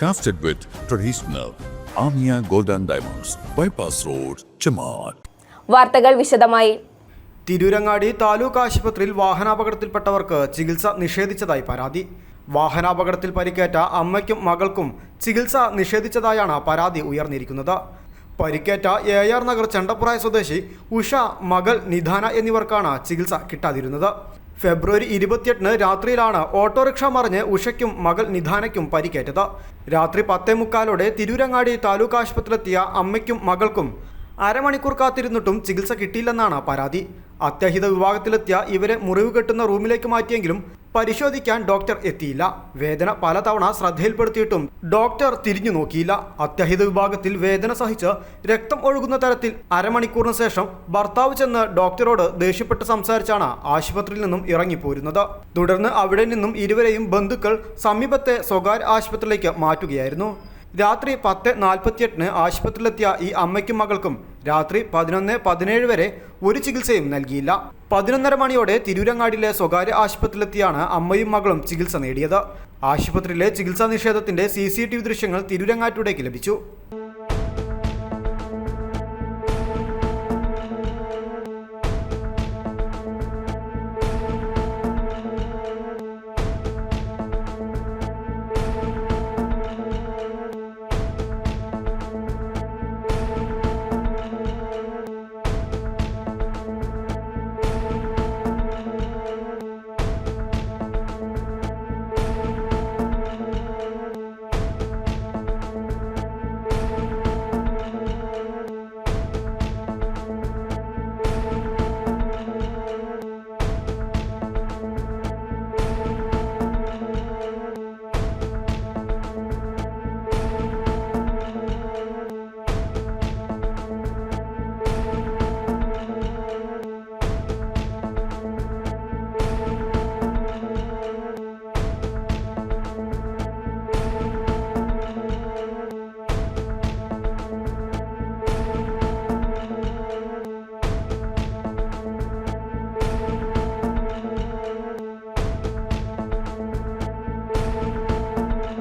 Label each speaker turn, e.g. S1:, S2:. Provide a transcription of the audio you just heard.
S1: Crafted with traditional Amia Golden Diamonds, Bypass Road, Chamat.
S2: വാർത്തകൾ വിശദമായി.
S3: തിരൂരങ്ങാടി താലൂക്ക് ആശുപത്രിയിൽ വാഹനാപകടത്തിൽപ്പെട്ടവർക്ക് ചികിത്സ നിഷേധിച്ചതായി പരാതി. വാഹനാപകടത്തിൽ പരിക്കേറ്റ അമ്മയ്ക്കും മകൾക്കും ചികിത്സ നിഷേധിച്ചതായാണ് പരാതി ഉയർന്നിരിക്കുന്നത്. പരിക്കേറ്റ എ ആർ നഗർ ചെണ്ടപ്പുറായ സ്വദേശി ഉഷ മകൾ നിധാന എന്നിവർക്കാണ് ചികിത്സ കിട്ടാതിരുന്നത്. ഫെബ്രുവരി ഇരുപത്തിയെട്ടിന് രാത്രിയിലാണ് ഓട്ടോറിക്ഷ മറിഞ്ഞ് ഉഷയ്ക്കും മകൾ നിധാനയ്ക്കും പരിക്കേറ്റത്. രാത്രി പത്തേ മുക്കാലോടെ തിരൂരങ്ങാടി താലൂക്ക് ആശുപത്രിയിലെത്തിയ അമ്മയ്ക്കും മകൾക്കും അരമണിക്കൂർ കാത്തിരുന്നിട്ടും ചികിത്സ കിട്ടിയില്ലെന്നാണ് പരാതി. അത്യാഹിത വിഭാഗത്തിലെത്തിയ ഇവരെ മുറിവ് കെട്ടുന്ന റൂമിലേക്ക് മാറ്റിയെങ്കിലും പരിശോധിക്കാൻ ഡോക്ടർ എത്തിയില്ല. വേദന പലതവണ ശ്രദ്ധയിൽപ്പെടുത്തിയിട്ടും ഡോക്ടർ തിരിഞ്ഞു നോക്കിയില്ല. അത്യഹിത വിഭാഗത്തിൽ വേദന സഹിച്ച് രക്തം ഒഴുകുന്ന തരത്തിൽ അരമണിക്കൂറിന് ശേഷം ഭർത്താവ് ചെന്ന് ഡോക്ടറോട് ദേഷ്യപ്പെട്ട് സംസാരിച്ചാണ് ആശുപത്രിയിൽ നിന്നും ഇറങ്ങിപ്പോരുന്നത്. തുടർന്ന് അവിടെ നിന്നും ഇരുവരെയും ബന്ധുക്കൾ സമീപത്തെ സ്വകാര്യ ആശുപത്രിയിലേക്ക് മാറ്റുകയായിരുന്നു. രാത്രി പത്ത് നാൽപ്പത്തിയെട്ടിന് ആശുപത്രിയിലെത്തിയ ഈ അമ്മയ്ക്കും മകൾക്കും രാത്രി പതിനൊന്ന് പതിനേഴ് വരെ ഒരു ചികിത്സയും നൽകിയില്ല. പതിനൊന്നര മണിയോടെ തിരൂരങ്ങാടിയിലെ സ്വകാര്യ ആശുപത്രിയിലെത്തിയാണ് അമ്മയും മകളും ചികിത്സ നേടിയത്. ആശുപത്രിയിലെ ചികിത്സാ നിഷേധത്തിന്റെ സി സി ടി വി ദൃശ്യങ്ങൾ തിരൂരങ്ങാറ്റൂടേക്ക് ലഭിച്ചു.